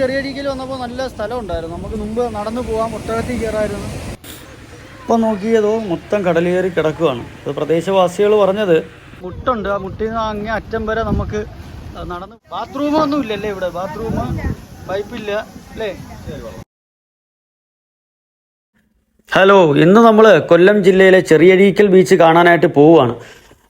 ചെറിയ രീതിയിൽ വന്നപ്പോൾ നല്ല സ്ഥലം ഉണ്ടായിരുന്നു. നമുക്ക് മുമ്പ് നടന്നു പോകാം ഒട്ടകത്തിൽ കയറായിരുന്നു. ഇപ്പം നോക്കിയതോ മൊത്തം കടൽ കയറി കിടക്കുവാണ്. ഇത് പ്രദേശവാസികൾ പറഞ്ഞത് മുട്ടുണ്ട്. ആ മുട്ടിൽ നിന്ന് അങ്ങേ അറ്റം വരെ നമുക്ക് നടന്ന് ബാത്റൂമൊന്നും ഇല്ലല്ലേ ഇവിടെ. ബാത്റൂം പൈപ്പില്ല അല്ലേ? ഹലോ ഇന്ന് നമ്മൾ കൊല്ലം ജില്ലയിലെ ചെറിയഴീക്കൽ ബീച്ച് കാണാനായിട്ട് പോവുകയാണ്.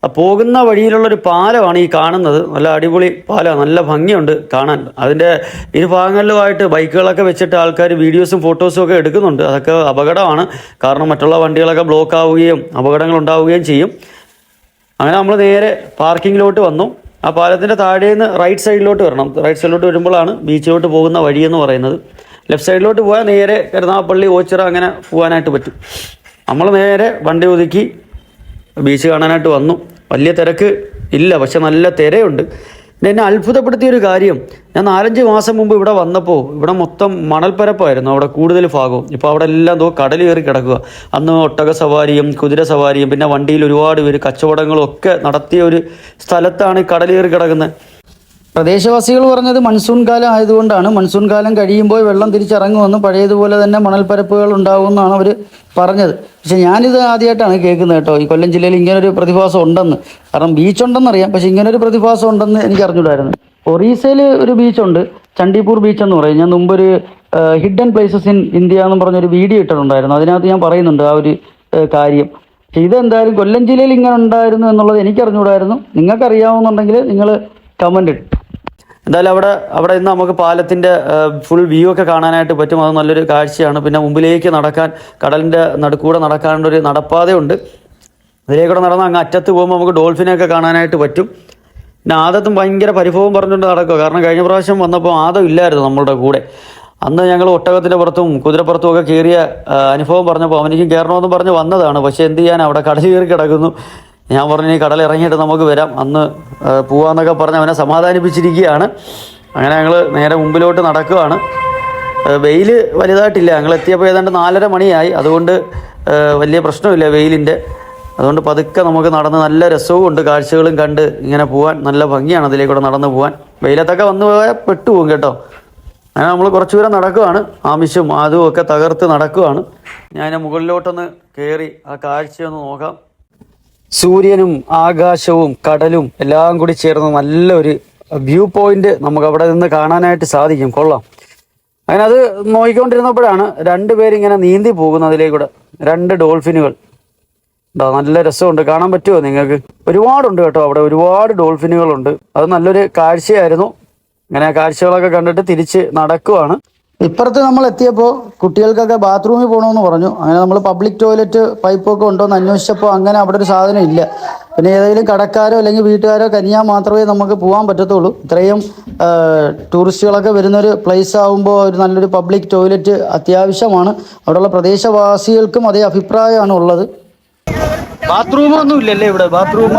പോകുന്ന വഴിയിലുള്ള ഒരു പാലമാണ് ഈ കാണുന്നത്. നല്ല അടിപൊളി പാലമാണ് നല്ല ഭംഗിയുണ്ട് കാണാൻ. അതിന്റെ ഇരു ഭാഗങ്ങളിലുമായിട്ട് ബൈക്കുകളൊക്കെ വെച്ചിട്ട് ആൾക്കാർ വീഡിയോസും ഫോട്ടോസും ഒക്കെ എടുക്കുന്നുണ്ട്. അതൊക്കെ അപകടമാണ്. കാരണം മറ്റുള്ള വണ്ടികളൊക്കെ ബ്ലോക്ക് ആവുകയും അപകടങ്ങൾ ഉണ്ടാവുകയും ചെയ്യും. അങ്ങനെ നമ്മൾ നേരെ പാർക്കിങ്ങിലോട്ട് വന്നു. ആ പാലത്തിന്റെ താഴെ നിന്ന് റൈറ്റ് സൈഡിലോട്ട് വരണം. റൈറ്റ് സൈഡിലോട്ട് വരുമ്പോഴാണ് ബീച്ചിലോട്ട് പോകുന്ന വഴി എന്ന് പറയുന്നത്. ലെഫ്റ്റ് സൈഡിലോട്ട് പോയാൽ നേരെ കരുനാഗപ്പള്ളി ഓച്ചിറ അങ്ങനെ പോകാനായിട്ട് പറ്റും. നമ്മൾ നേരെ വണ്ടി ഒതുക്കി ബീച്ച് കാണാനായിട്ട് വന്നു. വലിയ തിരക്ക് ഇല്ല പക്ഷെ നല്ല തിരയുണ്ട്. പിന്നെ എന്നെ അത്ഭുതപ്പെടുത്തിയ ഒരു കാര്യം ഞാൻ നാലഞ്ച് മാസം മുമ്പ് ഇവിടെ വന്നപ്പോൾ ഇവിടെ മൊത്തം മണൽപ്പരപ്പായിരുന്നു അവിടെ കൂടുതൽ ഭാഗവും. ഇപ്പോൾ അവിടെ എല്ലാം തോ കടൽ കയറി കിടക്കുക. അന്ന് ഒട്ടക സവാരിയും കുതിര സവാരിയും പിന്നെ വണ്ടിയിൽ ഒരുപാട് പേര് കച്ചവടങ്ങളും ഒക്കെ നടത്തിയ ഒരു സ്ഥലത്താണ് കടൽ കയറി കിടക്കുന്നത്. പ്രദേശവാസികൾ പറഞ്ഞത് മൺസൂൺ കാലം ആയതുകൊണ്ടാണ്. മൺസൂൺ കാലം കഴിയുമ്പോൾ വെള്ളം തിരിച്ചിറങ്ങുമെന്നും പഴയതുപോലെ തന്നെ മണൽപ്പരപ്പുകൾ ഉണ്ടാകുമെന്നാണ് അവർ പറഞ്ഞത്. പക്ഷെ ഞാനിത് ആദ്യമായിട്ടാണ് കേൾക്കുന്നത് കേട്ടോ. ഈ കൊല്ലം ജില്ലയിൽ ഇങ്ങനൊരു പ്രതിഭാസം ഉണ്ടെന്ന്. കാരണം ബീച്ച് ഉണ്ടെന്ന് ഉണ്ടെന്നറിയാം പക്ഷെ ഇങ്ങനൊരു പ്രതിഭാസം ഉണ്ടെന്ന് എനിക്ക് അറിഞ്ഞൂടായിരുന്നു. ഒറീസയിൽ ഒരു ബീച്ചുണ്ട്. ചണ്ടിപ്പൂർ ബീച്ച് എന്ന് പറയും. ഞാൻ മുമ്പൊരു ഹിഡൻ പ്ലേസസ് ഇൻ ഇന്ത്യ എന്ന് പറഞ്ഞൊരു വീഡിയോ ഇട്ടിട്ടുണ്ടായിരുന്നു. അതിനകത്ത് ഞാൻ പറയുന്നുണ്ട് ആ ഒരു കാര്യം. ഇതെന്തായാലും കൊല്ലം ജില്ലയിൽ ഇങ്ങനെ ഉണ്ടായിരുന്നു എന്നുള്ളത് എനിക്ക് നിങ്ങൾക്കറിയാവുന്നുണ്ടെങ്കിൽ നിങ്ങൾ കമന്റ് ഇട്ട്. എന്തായാലും അവിടെ അവിടെ ഇന്ന് നമുക്ക് പാലത്തിന്റെ ഫുൾ വ്യൂ ഒക്കെ കാണാനായിട്ട് പറ്റും. അത് നല്ലൊരു കാഴ്ചയാണ്. പിന്നെ മുമ്പിലേക്ക് നടക്കാൻ കടലിന്റെ നടുക്കൂടെ നടക്കാനുള്ള ഒരു നടപ്പാതയുണ്ട് അതിലേക്കൂടെ നടന്ന് അങ്ങ് അറ്റത്ത് പോകുമ്പോൾ നമുക്ക് ഡോൾഫിനെയൊക്കെ കാണാനായിട്ട് പറ്റും. പിന്നെ ആദത്തും ഭയങ്കര പരിഭവം പറഞ്ഞുകൊണ്ട് നടക്കുക. കാരണം കഴിഞ്ഞ പ്രാവശ്യം വന്നപ്പോൾ ആദം ഇല്ലായിരുന്നു നമ്മളുടെ കൂടെ. അന്ന് ഞങ്ങൾ ഒട്ടകത്തിന്റെ പുറത്തും കുതിരപ്പുറത്തും ഒക്കെ കയറിയ അനുഭവം പറഞ്ഞപ്പോൾ അവനിക്കും കയറണമെന്ന് പറഞ്ഞ് വന്നതാണ്. പക്ഷേ എന്ത് ചെയ്യാൻ അവിടെ കടൽ കയറി കിടക്കുന്നു. ഞാൻ പറഞ്ഞു ഈ കടൽ ഇറങ്ങിയിട്ട് നമുക്ക് വരാം. അന്ന് പോവാന്നൊക്കെ പറഞ്ഞ് അവനെ സമാധാനിപ്പിച്ചിരിക്കുകയാണ്. അങ്ങനെ ഞങ്ങൾ നേരെ മുമ്പിലോട്ട് നടക്കുകയാണ്. വെയിൽ വലുതായിട്ടില്ല. ഞങ്ങൾ എത്തിയപ്പോൾ ഏതാണ്ട് നാലര മണിയായി. അതുകൊണ്ട് വലിയ പ്രശ്നമില്ല വെയിലിന്റെ. അതുകൊണ്ട് പതുക്കെ നമുക്ക് നടന്ന് നല്ല രസവും ഉണ്ട്. കാഴ്ചകളും കണ്ട് ഇങ്ങനെ പോകാൻ നല്ല ഭംഗിയാണ് അതിലേക്കൂടെ നടന്നു പോകാൻ വെയിലത്തൊക്കെ വന്നു പോയാൽ പെട്ടുപോകും കേട്ടോ. അങ്ങനെ നമ്മൾ കുറച്ച് ദൂരം നടക്കുകയാണ്. ആമിഷും അതും ഒക്കെ തകർത്ത് നടക്കുവാണ് ഞാൻ മുകളിലോട്ടൊന്ന് കയറി ആ കാഴ്ചയൊന്ന് നോക്കാം. സൂര്യനും ആകാശവും കടലും എല്ലാം കൂടി ചേർന്ന നല്ലൊരു വ്യൂ പോയിന്റ് നമുക്ക് അവിടെ നിന്ന് കാണാനായിട്ട് സാധിക്കും. കൊള്ളാം. അങ്ങനെ അത് നോക്കിക്കൊണ്ടിരുന്നപ്പോഴാണ് രണ്ടുപേരിങ്ങനെ നീന്തി പോകുന്നതിലേക്കൂടെ രണ്ട് ഡോൾഫിനുകൾ. ഉണ്ടോ നല്ല രസമുണ്ട്. കാണാൻ പറ്റുമോ നിങ്ങൾക്ക്? ഒരുപാടുണ്ട് കേട്ടോ അവിടെ. ഒരുപാട് ഡോൾഫിനുകളുണ്ട്. അത് നല്ലൊരു കാഴ്ചയായിരുന്നു. അങ്ങനെ കാഴ്ചകളൊക്കെ കണ്ടിട്ട് തിരിച്ച് നടക്കുവാണ്. ഇപ്പുറത്ത് നമ്മൾ എത്തിയപ്പോൾ കുട്ടികൾക്കൊക്കെ ബാത്റൂമിൽ പോകണമെന്ന് പറഞ്ഞു. അങ്ങനെ നമ്മൾ പബ്ലിക് ടോയ്ലറ്റ് പൈപ്പൊക്കെ ഉണ്ടോ എന്ന് അന്വേഷിച്ചപ്പോൾ അങ്ങനെ അവിടെ ഒരു സാധനം ഇല്ല. പിന്നെ ഏതെങ്കിലും കടക്കാരോ അല്ലെങ്കിൽ വീട്ടുകാരോ കനിയാൻ മാത്രമേ നമുക്ക് പോകാൻ പറ്റത്തുള്ളൂ. ഇത്രയും ടൂറിസ്റ്റുകളൊക്കെ വരുന്നൊരു പ്ലേസ് ആകുമ്പോൾ ഒരു നല്ലൊരു പബ്ലിക് ടോയ്ലറ്റ് അത്യാവശ്യമാണ്. അവിടെയുള്ള പ്രദേശവാസികൾക്കും അതേ അഭിപ്രായമാണ് ഉള്ളത്. ബാത്റൂം ഒന്നും ഇല്ലല്ലേ ഇവിടെ? ബാത്റൂം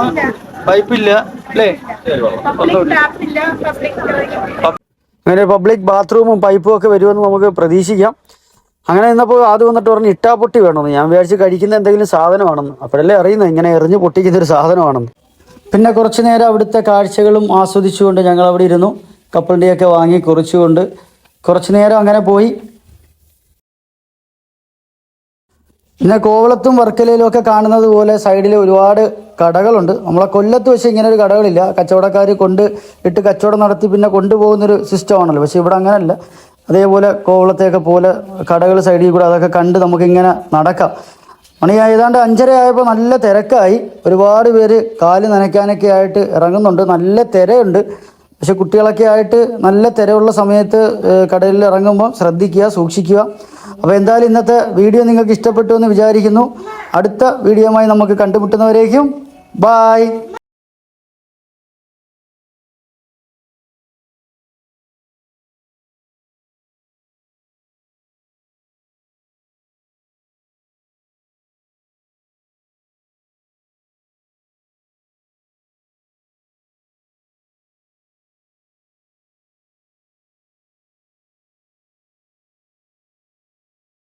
പൈപ്പില്ല അല്ലേ? അങ്ങനെ പബ്ലിക് ബാത്റൂമും പൈപ്പും ഒക്കെ വരുമെന്ന് നമുക്ക് പ്രതീക്ഷിക്കാം. അങ്ങനെ നിന്നപ്പോൾ ആദ്യം വന്നിട്ട് പറഞ്ഞ് ഇട്ടാ പൊട്ടി വേണമെന്ന്. ഞാൻ വിചാരിച്ച് കഴിക്കുന്ന എന്തെങ്കിലും സാധനമാണെന്ന്. അപ്പോഴല്ലേ അറിയുന്നത്? ഇങ്ങനെ എറിഞ്ഞ് പൊട്ടിക്കുന്ന ഒരു സാധനമാണെന്ന്. പിന്നെ കുറച്ച് നേരം അവിടുത്തെ കാഴ്ചകളും ആസ്വദിച്ചുകൊണ്ട് ഞങ്ങൾ അവിടെ ഇരുന്നു. കപ്പലിന്റെയൊക്കെ വാങ്ങി കുറിച്ചുകൊണ്ട് കുറച്ച് നേരം അങ്ങനെ പോയി. പിന്നെ കോവളത്തും വർക്കലയിലും ഒക്കെ കാണുന്നത് പോലെ സൈഡിൽ ഒരുപാട് കടകളുണ്ട്. നമ്മളെ കൊല്ലത്ത് വെച്ച് ഇങ്ങനെ ഒരു കടകളില്ല. കച്ചവടക്കാർ കൊണ്ട് ഇട്ട് കച്ചവടം നടത്തി പിന്നെ കൊണ്ടുപോകുന്നൊരു സിസ്റ്റമാണല്ലോ പക്ഷേ ഇവിടെ അങ്ങനെയല്ല. അതേപോലെ കോവളത്തെയൊക്കെ പോലെ കടകൾ സൈഡിൽ കൂടെ അതൊക്കെ കണ്ട് നമുക്കിങ്ങനെ നടക്കാം. മണി ഏതാണ്ട് അഞ്ചര ആയപ്പോൾ നല്ല തിരക്കായി. ഒരുപാട് പേര് കാൽ നനയ്ക്കാനൊക്കെ ആയിട്ട് ഇറങ്ങുന്നുണ്ട്. നല്ല തിരയുണ്ട്. പക്ഷെ കുട്ടികളൊക്കെ ആയിട്ട് നല്ല തിരയുള്ള സമയത്ത് കടലിൽ ഇറങ്ങുമ്പോൾ ശ്രദ്ധിക്കുക സൂക്ഷിക്കുക. അപ്പോൾ എന്തായാലും ഇന്നത്തെ വീഡിയോ നിങ്ങൾക്ക് ഇഷ്ടപ്പെട്ടു എന്ന് വിചാരിക്കുന്നു. അടുത്ത വീഡിയോയുമായി നമുക്ക് കണ്ടുമുട്ടുന്നവരേക്കും ബായ്